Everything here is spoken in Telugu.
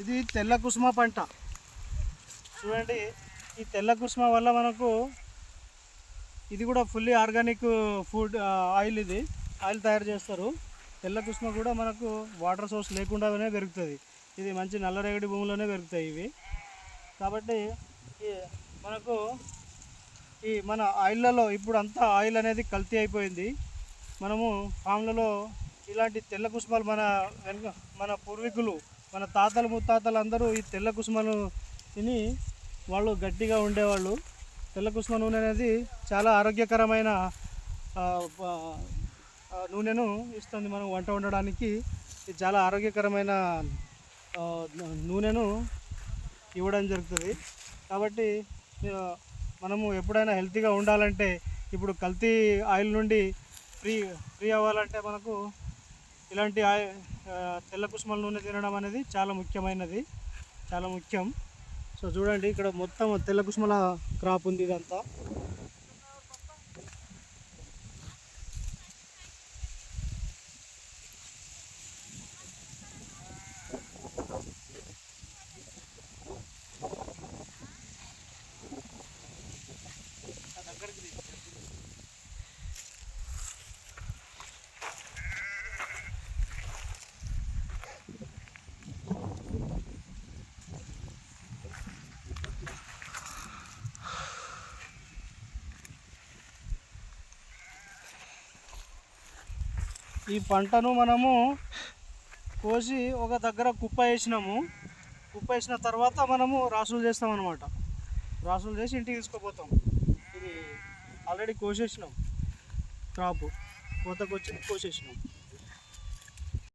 ఇది తెల్ల కుసుమ పంట. చూడండి ఈ తెల్ల కుసుమ వల్ల మనకు ఇది కూడా ఫుల్లీ ఆర్గానిక్ ఫుడ్ ఆయిల్ ఇది. ఆయిల్ తయారు చేస్తారు. తెల్ల కుసుమ కూడా మనకు వాటర్ సోర్స్ లేకుండానే పెరుగుతుంది. ఇది మంచి నల్లరేగడి భూమిలోనే పెరుగుతాయి ఇవి. కాబట్టి ఈ మనకు ఈ మన ఆయిల్లలో ఇప్పుడు అంతా ఆయిల్ అనేది కల్తీ అయిపోయింది. మనము ఫామ్లలో ఇలాంటి తెల్ల కుసుమాలు మన వెనుక మన పూర్వీకులు మన తాతలు ముత్తాతలు అందరూ ఈ తెల్ల కుసుమను తిని వాళ్ళు గట్టిగా ఉండేవాళ్ళు. తెల్ల కుసుమ నూనె అనేది చాలా ఆరోగ్యకరమైన నూనెను ఇస్తుంది మనం వంట వండడానికి. ఇది చాలా ఆరోగ్యకరమైన నూనెను ఇవ్వడం జరుగుతుంది. కాబట్టి మనము ఎప్పుడైనా హెల్తీగా ఉండాలంటే ఇప్పుడు కల్తీ ఆయిల్ నుండి ఫ్రీ ఫ్రీ అవ్వాలంటే మనకు ఇలాంటి ఆ, తెల్ల కుసుమల నూనె తినడం అనేది చాలా ముఖ్యమైనది. చాలా ముఖ్యం. సో చూడండి ఇక్కడ మొత్తం తెల్ల కుసుమల క్రాప్ ఉంది ఇదంతా. ఈ పంటను మనము కోసి ఒక దగ్గర కుప్ప వేసినాము. కుప్ప వేసిన తర్వాత మనము రాసులు చేస్తాం అనమాట రాసులు చేసి ఇంటికి తీసుకుపోతాం. ఇది ఆల్రెడీ కోసేసినాం. క్రాప్ కోతకు వచ్చి కోసేసినాం.